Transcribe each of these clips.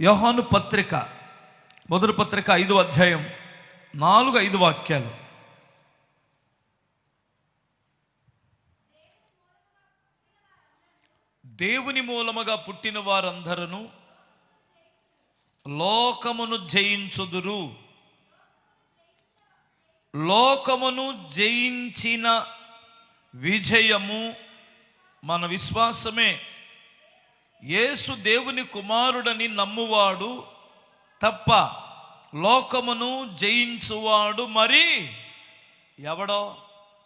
యోహాను పత్రిక మొదటి పత్రిక ఐదు అధ్యాయం నాలుగు ఐదు వాక్యాలు. దేవుని మూలముగా పుట్టిన వారందరూ లోకమును జయించుదురు. లోకమును జయించిన విజయము మన విశ్వాసమే. యేసు దేవుని కుమారుడని నమ్మువాడు తప్ప లోకమును జయించువాడు మరి ఎవడో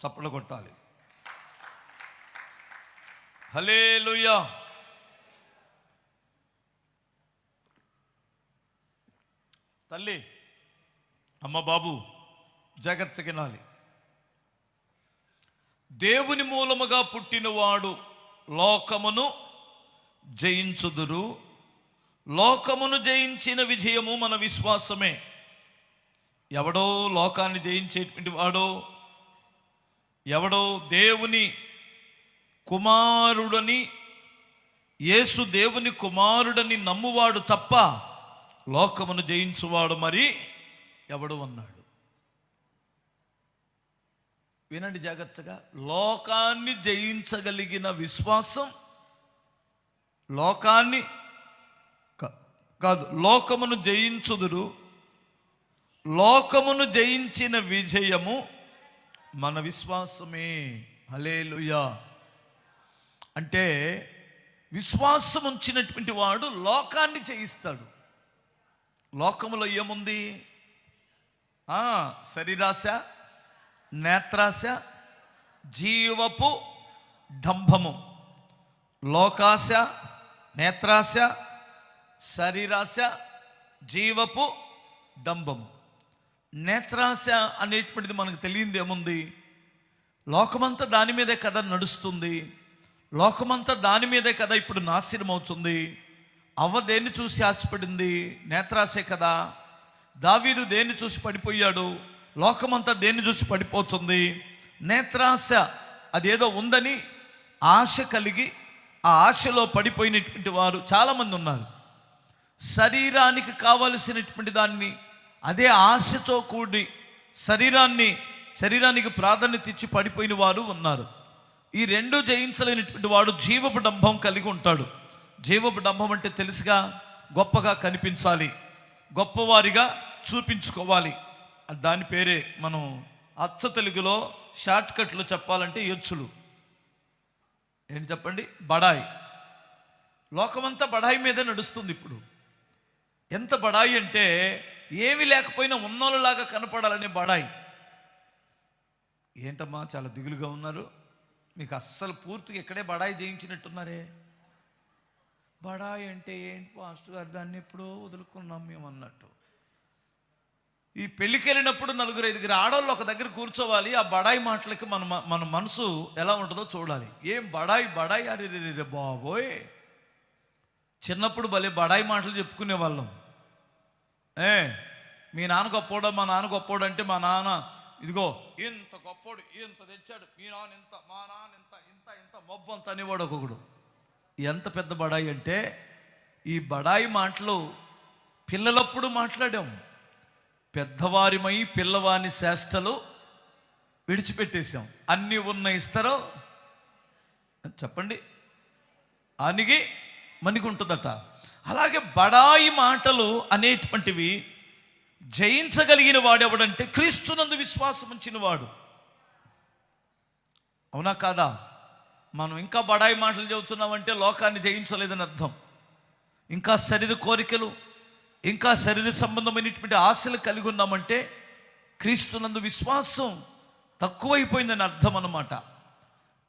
చప్పలు కొట్టాలి. హలేలుయా తల్లి అమ్మ బాబు జాగ్రత్త దేవుని మూలముగా పుట్టినవాడు లోకమును జయించుదురు. లోకమును జయించిన విజయము మన విశ్వాసమే. ఎవడో లోకాన్ని జయించేటువంటి వాడో ఎవడో దేవుని కుమారుడని యేసు దేవుని కుమారుడని నమ్మువాడు తప్ప లోకమును జయించువాడు మరి ఎవడు అన్నాడు వినండి జాగ్రత్తగా. లోకాన్ని జయించగలిగిన విశ్వాసం లోకాన్ని కా- కాదు లోకమును జయించుదురు. లోకమును జయించిన విజయము మన విశ్వాసమే. హలేలుయా అంటే విశ్వాసం ఉంచినటువంటి వాడు లోకాన్ని జయిస్తాడు. లోకములో ఏముంది? ఆ, శరీరాశ నేత్రాశ జీవపు డంభము. లోకాశ నేత్రాశ శరీరాశ జీవపు డంబము నేత్రాశ అనేటువంటిది మనకు తెలియంది ఏముంది? లోకమంతా దాని మీదే కదా నడుస్తుంది. లోకమంతా దాని మీదే కదా ఇప్పుడు నాశనం అవుతుంది అవ్వ దేన్ని చూసి ఆశపడింది? నేత్రాశే కదా. దావీదు దేన్ని చూసి పడిపోయాడు? లోకమంతా దేన్ని చూసి పడిపోతుంది? నేత్రాశ అదేదో ఉందని ఆశ కలిగి ఆ ఆశలో పడిపోయినటువంటి వారు చాలామంది ఉన్నారు. శరీరానికి కావలసినటువంటి దాన్ని అదే ఆశతో కూడి శరీరాన్ని శరీరానికి ప్రాధాన్యత ఇచ్చి పడిపోయిన వారు ఉన్నారు. ఈ రెండు జయించలేనటువంటి వాడు జీవపు డంభం కలిగి ఉంటాడు. జీవపు డంభం అంటే తెలుసుగా గొప్పగా కనిపించాలి. గొప్పవారిగా చూపించుకోవాలి. దాని పేరే మనం అచ్చ తెలుగులో షార్ట్ కట్లో చెప్పాలంటే ఎచ్చులు. ఏంటి చెప్పండి? బడాయి. లోకమంతా బడాయి మీదే నడుస్తుంది ఇప్పుడు. ఎంత బడాయి అంటే ఏమి లేకపోయినా ఉన్నోళ్ళలాగా కనపడాలనే బడాయి. ఏంటమ్మా చాలా దిగులుగా ఉన్నారు. మీకు అస్సలు పూర్తిగా ఇక్కడే బడాయి జయించినట్టున్నారే. బడాయి అంటే ఏంటి పాస్టర్ గారు దాన్ని ఎప్పుడో వదులుకున్నాం మేము అన్నట్టు. ఈ పెళ్ళికి వెళ్ళినప్పుడు నలుగురు ఐదుగురు ఆడవాళ్ళు ఒక దగ్గర కూర్చోవాలి ఆ బడాయి మాటలకి మన మన మనసు ఎలా ఉంటుందో చూడాలి. ఏం బడాయి బడాయి? అరే రే రే బాబోయ్. చిన్నప్పుడు భలే బడాయి మాటలు చెప్పుకునే వాళ్ళం. ఏ మీ నాన్న గొప్పోడా? మా నాన్న గొప్పోడు అంటే మా నాన్న ఇదిగో ఇంత గొప్పోడు ఇంత తెచ్చాడు మీ నాన్న ఇంత మా నాన్న ఇంత ఇంత ఇంత మబ్బు అంత అనేవాడు ఒక్కొక్కడు. ఎంత పెద్ద బడాయి అంటే ఈ బడాయి మాటలు పిల్లలప్పుడు మాట్లాడాం. పెద్దవారిమై పిల్లవాని చేష్టలు విడిచిపెట్టేశాం. అన్నీ ఉన్న ఇస్తారో? చెప్పండి. అనిగి మణిగుంటుందట. అలాగే బడాయి మాటలు అనేటువంటివి జయించగలిగిన వాడెవడంటే క్రీస్తునందు విశ్వాసం ఉంచిన వాడు అవునా కాదా? మనం ఇంకా బడాయి మాటలు చెబుతున్నామంటే లోకాన్ని జయించలేదని అర్థం. ఇంకా శరీర కోరికలు ఇంకా శరీర సంబంధమైనటువంటి ఆశలు కలిగి ఉన్నామంటే క్రీస్తునందు విశ్వాసం తక్కువైపోయిందని అర్థం అన్నమాట.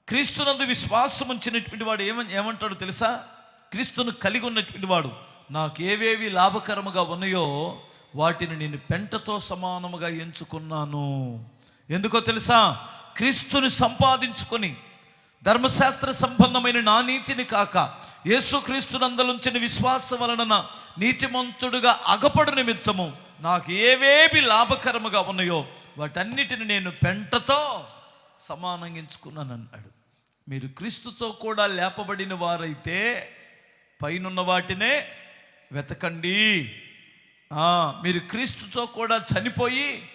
క్రీస్తునందు విశ్వాసం ఉంచినటువంటి వాడు ఏమ ఏమంటాడు తెలుసా? క్రీస్తును కలిగి ఉన్నటువంటి వాడు నాకు ఏవేవి లాభకరముగా ఉన్నాయో వాటిని నేను పెంటతో సమానముగా ఎంచుకున్నాను. ఎందుకో తెలుసా? క్రీస్తుని సంపాదించుకొని ధర్మశాస్త్ర సంబంధమైన నా నీతిని కాక యేసుక్రీస్తునందలుంచిన విశ్వాసం వలన నీతిమంతుడుగా అగపడు నిమిత్తము నాకు ఏవేవి లాభకరముగా ఉన్నాయో వాటన్నిటిని నేను పెంటతో సమానంగా ఎంచుకున్నాను అన్నాడు మీరు క్రీస్తుతో కూడా లేపబడిన వారైతే పైనున్న వాటినే వెతకండి. మీరు క్రీస్తుతో కూడా చనిపోయి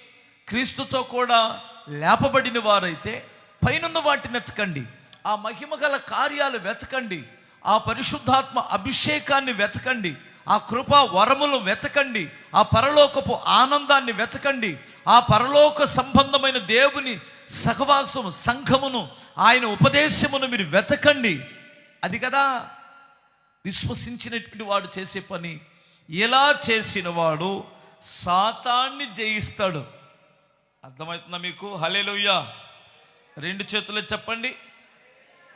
క్రీస్తుతో కూడా లేపబడిన వారైతే పైనున్న వాటిని వెతకండి. ఆ మహిమ గల కార్యాలు వెతకండి. ఆ పరిశుద్ధాత్మ అభిషేకాన్ని వెతకండి. ఆ కృపా వరములు వెతకండి. ఆ పరలోకపు ఆనందాన్ని వెతకండి. ఆ పరలోక సంబంధమైన దేవుని సహవాసము సంఘమును ఆయన ఉపదేశమును మీరు వెతకండి. అది కదా విశ్వసించినటువంటి వాడు చేసే పని. ఎలా చేసిన వాడు? సాతాన్ని జయిస్తాడు. అర్థమవుతుందా మీకు? హలేలుయ్యా రెండు చేతులు చెప్పండి.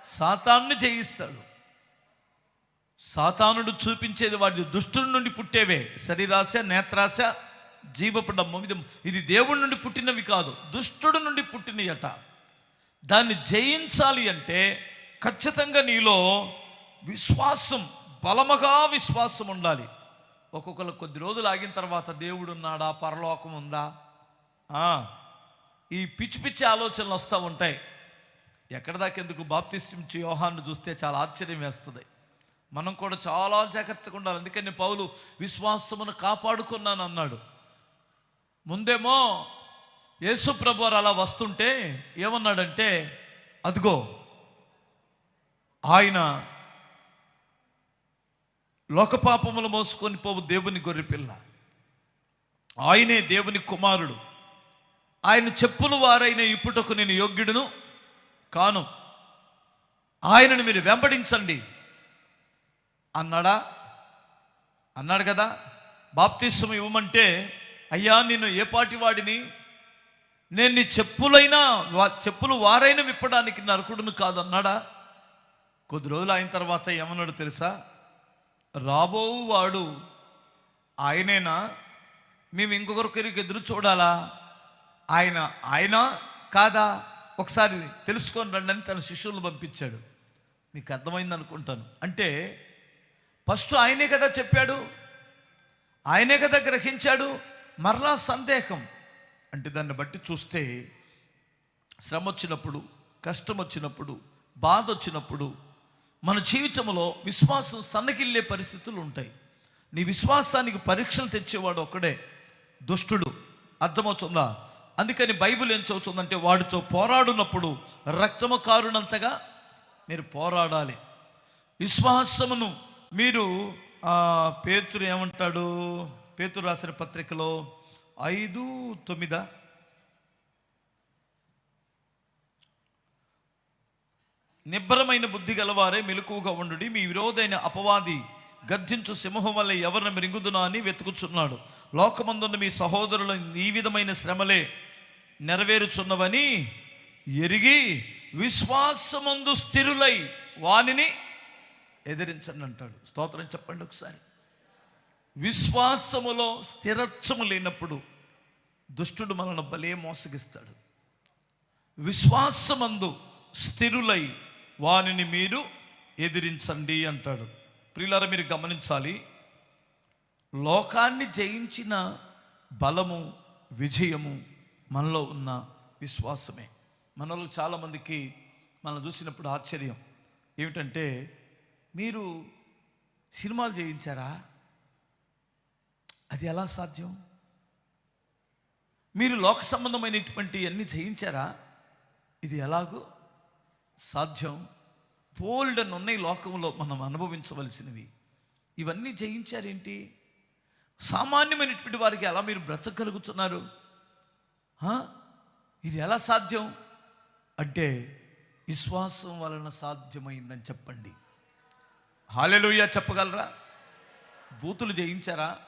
సాతాన్ని జయిస్తాడు. సాతానుడు చూపించేది వాడి దుష్టుడి నుండి పుట్టేవే. శరీరాశ నేత్రాశ జీవపు డమ్మం ఇది ఇది దేవుడి నుండి పుట్టినవి కాదు దుష్టుడి నుండి పుట్టినయట. దాన్ని జయించాలి అంటే ఖచ్చితంగా నీలో విశ్వాసం బలముగా విశ్వాసం ఉండాలి. ఒక్కొక్కరు కొద్ది రోజులు ఆగిన తర్వాత దేవుడు ఉన్నాడా పరలోకం ఉందా? ఈ పిచ్చి పిచ్చి ఆలోచనలు వస్తూ ఉంటాయి. ఎక్కడ దాకెందుకు బాప్తిష్టించి యోహాన్ని చూస్తే చాలా ఆశ్చర్యం వేస్తుంది. మనం కూడా చాలా జాగ్రత్తగా ఉండాలి. అందుకని పౌలు విశ్వాసమును కాపాడుకున్నాను అన్నాడు. ముందేమో యేసు ప్రభు అలా వస్తుంటే ఏమన్నాడంటే అదిగో ఆయన లోకపాపములు మోసుకొని పోవు దేవుని గొర్రెపిల్ల ఆయనే దేవుని కుమారుడు. ఆయన చెప్పులు వారైన ఇప్పుటకు నేను యోగ్యుడును. కాను ఆయనను మీరు వెంబడించండి. అన్నాడా? అన్నాడు కదా? బాప్తిస్వం ఇవ్వమంటే అయ్యా నిన్ను ఏ పాటి వాడిని? నేను నీ చెప్పులైనా వా- చెప్పులు వారైనా విప్పడానికి నరకుడును కాదు అన్నాడా కొద్ది రోజులు అయిన తర్వాత ఏమన్నాడు తెలుసా? రాబోవు వాడు ఆయనేనా? మేము ఇంకొకరికి ఎదురు చూడాలా? ఆయన ఆయన కాదా? ఒకసారి తెలుసుకొని రండి అని తన శిష్యులను పంపించాడు. మీకు అర్థమైంది అనుకుంటాను. అంటే ఫస్ట్ ఆయనే కదా చెప్పాడు? ఆయనే కదా గ్రహించాడు? మరలా సందేహం. అంటే దాన్ని బట్టి చూస్తే శ్రమ వచ్చినప్పుడు కష్టం వచ్చినప్పుడు బాధ వచ్చినప్పుడు మన జీవితంలో విశ్వాసం సన్నగిల్లే పరిస్థితులు ఉంటాయి. నీ విశ్వాసానికి పరీక్షలు తెచ్చేవాడు ఒక్కడే దుష్టుడు. అర్థమవుతుందా? అందుకని బైబిల్ ఏం చదువుతుందంటే వాడితో పోరాడునప్పుడు రక్తము కారునంతగా మీరు పోరాడాలి. విశ్వాసమును మీరు పేతురు ఏమంటాడు? పేతురు రాసిన పత్రికలో ఐదు తొమ్మిదా. నిబ్బరమైన బుద్ధి గలవారే మెలకువగా ఉండుడి మీ విరోధైన అపవాది గర్జించు సింహం వల్ల ఎవరిని మెరుగుదునా అని వెతుకుచున్నాడు. లోకమందున్న మీ సహోదరుల ఈ విధమైన శ్రమలే నెరవేరుచున్నవని ఎరిగి విశ్వాసమందు స్థిరులై వానిని ఎదిరించండి అంటాడు. స్తోత్రం చెప్పండి ఒకసారి. విశ్వాసములో స్థిరత్వము లేనప్పుడు దుష్టుడు మనల్ని భలే మోసగిస్తాడు. విశ్వాసమందు స్థిరులై వానిని మీరు ఎదిరించండి అంటాడు. ప్రియులారా మీరు గమనించాలి లోకాన్ని జయించిన బలము విజయము మనలో ఉన్న విశ్వాసమే. మనలో చాలామందికి మనం చూసినప్పుడు ఆశ్చర్యం. ఏమిటంటే మీరు సినిమాలు జయించారా? అది ఎలా సాధ్యం? మీరు లోక సంబంధమైనటువంటి అన్ని జయించారా? ఇది ఎలాగో సాధ్యం. బోల్డ్ అని ఉన్నాయి లోకంలో మనం అనుభవించవలసినవి. ఇవన్నీ జయించారేంటి? సామాన్యమైనటువంటి వారికి ఎలా మీరు బ్రతకగలుగుతున్నారు? ఇది ఎలా సాధ్యం? అంటే విశ్వాసం వలన సాధ్యమైందని చెప్పండి. హాలెలుయ్య చెప్పగలరా? బూతులు జయించారా?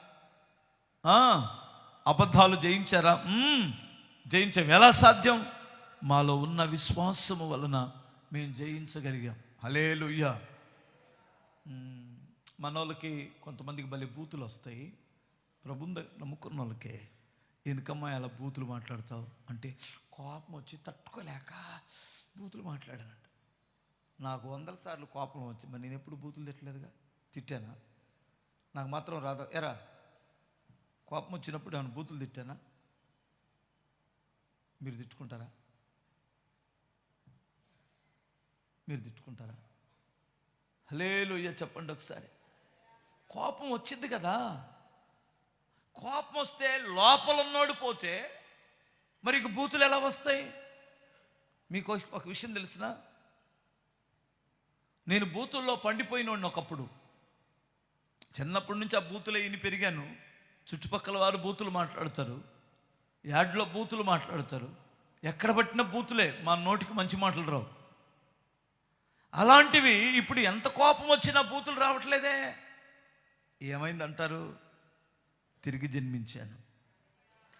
అబద్ధాలు జయించారా? మ్మ్, జయించాం. ఎలా సాధ్యం? మాలో ఉన్న విశ్వాసము వలన మేము జయించగలిగాం. హలేలుయ్య మన వాళ్ళకి కొంతమందికి భలే బూతులు వస్తాయి. ప్రభుంద నమ్ముకున్న వాళ్ళకే ఎందుకమ్మా అలా బూతులు మాట్లాడతావు అంటే కోపం వచ్చి తట్టుకోలేక బూతులు మాట్లాడానంట. నాకు వందల సార్లు కోపం వచ్చి మరి నేను ఎప్పుడు బూతులు తిట్టలేదుగా? తిట్టానా? నాకు మాత్రం రాదు. ఎరా కోపం వచ్చినప్పుడు ఏమైనా బూతులు తిట్టానా? మీరు తిట్టుకుంటారా? మీరు తిట్టుకుంటారా? హలేలుయ్య చెప్పండి ఒకసారి. కోపం వచ్చింది కదా? కోపం వస్తే లోపల ఉన్నోడు పోతే మరి ఇక బూతులు ఎలా వస్తాయి? మీకు ఒక- ఒక విషయం తెలిసిన? నేను బూతుల్లో పండిపోయినోడిని ఒకప్పుడు. చిన్నప్పటి నుంచి ఆ బూతులే ఇని పెరిగాను. చుట్టుపక్కల వారు బూతులు మాట్లాడతారు. యాడ్లో బూతులు మాట్లాడతారు. ఎక్కడ పట్టిన బూతులే. మా నోటికి మంచి మాటలు రావు. అలాంటివి ఇప్పుడు ఎంత కోపం వచ్చినా బూతులు రావట్లేదే. ఏమైందంటారు? తిరిగి జన్మించాను.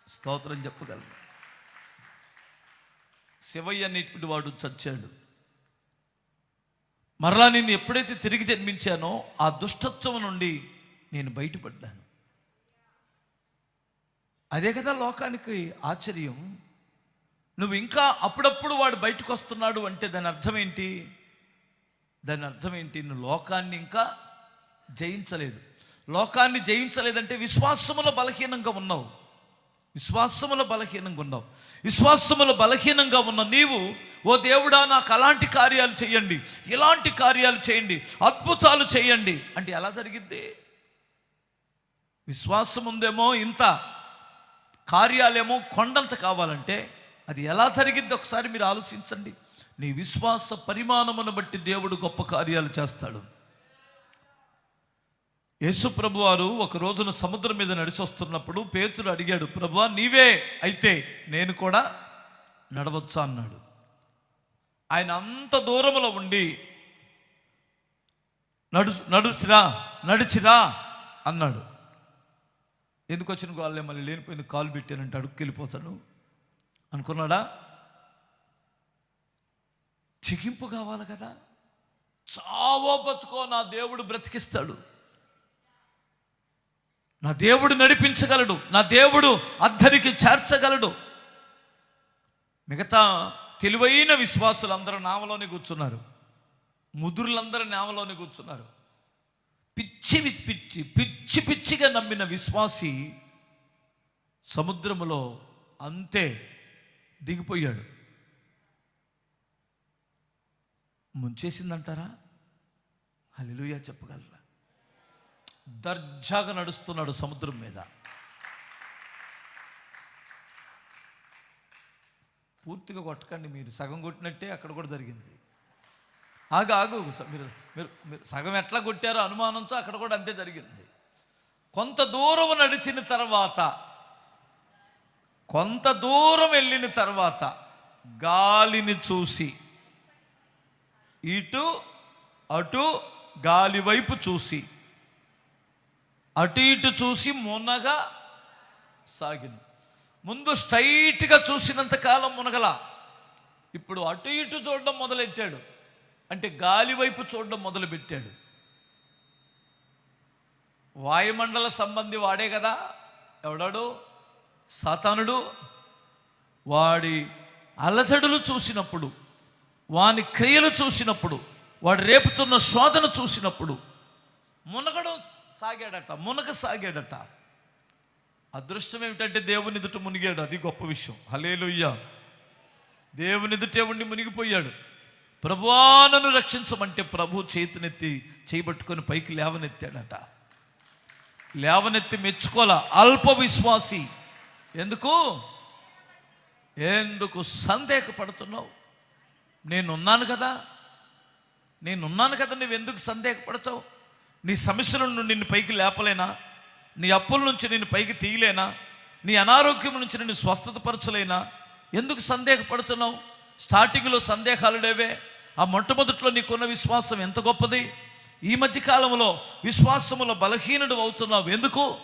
స్తోత్రం చెప్పగలను. శివయ్య అనేటువంటి వాడు చచ్చాడు. మరలా నేను ఎప్పుడైతే తిరిగి జన్మించానో ఆ దుష్టత్వం నుండి నేను బయటపడ్డాను. అదే కదా లోకానికి ఆశ్చర్యం. నువ్వు ఇంకా అప్పుడప్పుడు వాడు బయటకు వస్తున్నాడు అంటే దాని అర్థం ఏంటి? దాని అర్థం ఏంటి? నువ్వు లోకాన్ని ఇంకా జయించలేదు. లోకాన్ని జయించలేదంటే విశ్వాసములో బలహీనంగా ఉన్నావు. విశ్వాసములో బలహీనంగా ఉన్నావు. విశ్వాసములో బలహీనంగా ఉన్న నీవు ఓ దేవుడా నాకు అలాంటి కార్యాలు చేయండి. ఇలాంటి కార్యాలు చేయండి. అద్భుతాలు చేయండి. అంటే ఎలా జరిగిద్ది? విశ్వాసం ఉందేమో ఇంత కార్యాలేమో కొండంత కావాలంటే అది ఎలా జరిగిద్ది? ఒకసారి మీరు ఆలోచించండి. నీ విశ్వాస పరిమాణమును బట్టి దేవుడు గొప్ప కార్యాలు చేస్తాడు. యేసు ప్రభు వారు ఒక రోజున సముద్రం మీద నడిచొస్తున్నప్పుడు పేతుడు అడిగాడు ప్రభువా నీవే అయితే నేను కూడా నడవచ్చా? అన్నాడు. ఆయన అంత దూరంలో ఉండి నడు నడుచిరా నడిచిరా అన్నాడు. ఎందుకు వచ్చిన కాళ్ళే మళ్ళీ లేనిపోయింది కాలు పెట్టానంటే అడుక్కెళ్ళిపోతాను? అనుకున్నాడా? చెగింపు కావాలి కదా. చావో బతుకో నా దేవుడు బ్రతికిస్తాడు. నా దేవుడు నడిపించగలడు నా దేవుడు అద్దరికి చేర్చగలడు. మిగతా తెలివైన విశ్వాసులు అందరూ నామలోనే కూర్చున్నారు. ముదురులందరూ నామలోనే కూర్చున్నారు. పిచ్చి పిచ్చి పిచ్చి పిచ్చిగా నమ్మిన విశ్వాసి సముద్రములో అంతే దిగిపోయాడు. ముంచేసిందంటారా? హలిలుయా చెప్పగలరా? దర్జాగా నడుస్తున్నాడు సముద్రం మీద. పూర్తిగా కొట్టకండి మీరు. సగం కొట్టినట్టే అక్కడ కూడా జరిగింది. ఆగు ఆగు మీరు మీరు మీరు సగం ఎట్లా కొట్టారో అనుమానంతో అక్కడ కూడా అంతే జరిగింది. కొంత దూరం నడిచిన తర్వాత కొంత దూరం వెళ్ళిన తర్వాత గాలిని చూసి ఇటు అటు గాలి వైపు చూసి అటు ఇటు చూసి మునగా సాగింది. ముందు స్ట్రైట్గా చూసినంత కాలం మునగల. ఇప్పుడు అటు ఇటు చూడడం మొదలెట్టాడు. అంటే గాలి వైపు చూడడం మొదలుపెట్టాడు. వాయుమండల సంబంధి వాడే కదా. ఎవడాడు? సతనుడు. వాడి అలజడులు చూసినప్పుడు వాని క్రియలు చూసినప్పుడు వాడు రేపుతున్న శోధన చూసినప్పుడు మునగడం సాగాడట మునగ సాగాడట. అదృష్టం ఏమిటంటే దేవుని ఎదుట మునిగాడు అది గొప్ప విషయం. హలేలుయ్య దేవుని ఎదుటే ఉండి మునిగిపోయాడు. ప్రభువానను రక్షించమంటే ప్రభు చేతినెత్తి చేయబట్టుకొని పైకి లేవనెత్తాడట. లేవనెత్తి మెచ్చుకోల అల్ప విశ్వాసి ఎందుకు? ఎందుకు సందేహపడుతున్నావు? నేనున్నాను కదా. నేనున్నాను కదా నువ్వు ఎందుకు సందేహపడతావు? నీ సమస్యల నుండి నిన్ను పైకి లేపలేనా? నీ అప్పుల నుంచి నిన్ను పైకి తీయలేనా? నీ అనారోగ్యం నుంచి నిన్ను స్వస్థతపరచలేనా? ఎందుకు సందేహపడుతున్నావు? స్టార్టింగ్లో సందేహాలు లేవే. ఆ మొట్టమొదట్లో నీకున్న విశ్వాసం ఎంత గొప్పది? ఈ మధ్య కాలంలో విశ్వాసములో బలహీనుడు అవుతున్నావు. ఎందుకు?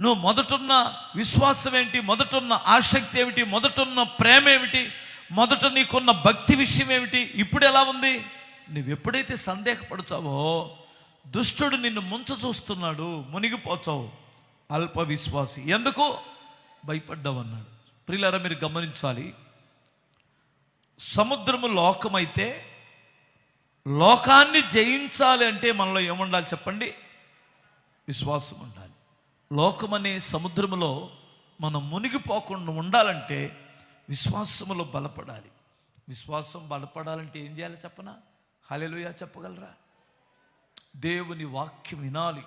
నువ్వు మొదటున్న విశ్వాసం ఏంటి? మొదటున్న ఆసక్తి ఏమిటి? మొదటున్న ప్రేమ ఏమిటి? మొదట నీకున్న భక్తి విషయం ఏమిటి? ఇప్పుడు ఎలా ఉంది? నువ్వు ఎప్పుడైతే సందేహపడతావో దుష్టుడు నిన్ను ముంచ చూస్తున్నాడు మునిగిపోతావు. అల్ప విశ్వాసి ఎందుకు? భయపడ్డావు అన్నాడు ప్రియులారా మీరు గమనించాలి. సముద్రము లోకమైతే లోకాన్ని జయించాలి అంటే మనలో ఏముండాలి చెప్పండి? విశ్వాసం ఉండాలి లోకమనే సముద్రములో మనం మునిగిపోకుండా ఉండాలంటే విశ్వాసములో బలపడాలి. విశ్వాసం బలపడాలంటే ఏం చేయాలి చెప్పనా? హలెలుయా చెప్పగలరా? దేవుని వాక్యం వినాలి.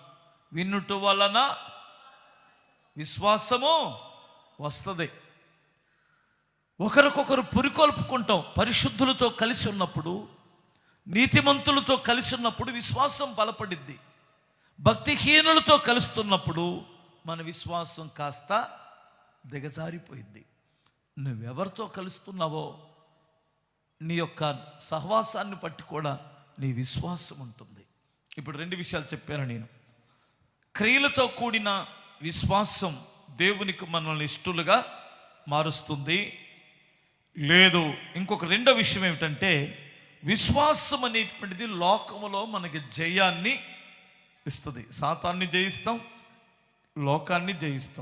వినుట వలన విశ్వాసము వస్తుంది. ఒకరికొకరు పురికొల్పుకుంటాం. పరిశుద్ధులతో కలిసి ఉన్నప్పుడు నీతిమంతులతో కలిసి ఉన్నప్పుడు విశ్వాసం బలపడిద్ది. భక్తిహీనులతో కలుస్తున్నప్పుడు మన విశ్వాసం కాస్త దిగజారిపోయింది నువ్వెవరితో కలుస్తున్నావో నీ యొక్క సహవాసాన్ని బట్టి కూడా నీ విశ్వాసం ఉంటుంది. ఇప్పుడు రెండు విషయాలు చెప్పాను నేను. క్రియలతో కూడిన విశ్వాసం దేవునికి మనల్ని ఇష్టలుగా మారుస్తుంది. లేదు ఇంకొక రెండో విషయం ఏమిటంటే విశ్వాసం అనేటువంటిది లోకములో మనకి జయాన్ని ఇస్తుంది. సాతాన్ని జయిస్తాం లోకాన్ని జయిస్తాం.